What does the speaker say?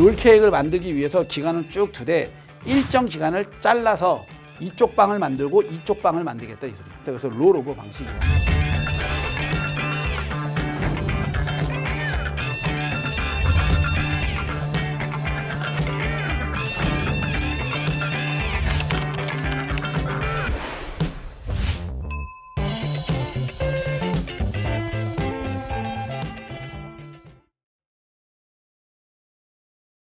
롤 케이크를 만들기 위해서 기간을 쭉 두되 일정 기간을 잘라서 이쪽 빵을 만들고 이쪽 빵을 만들겠다 이 소리. 그래서 롤 오버 방식이야.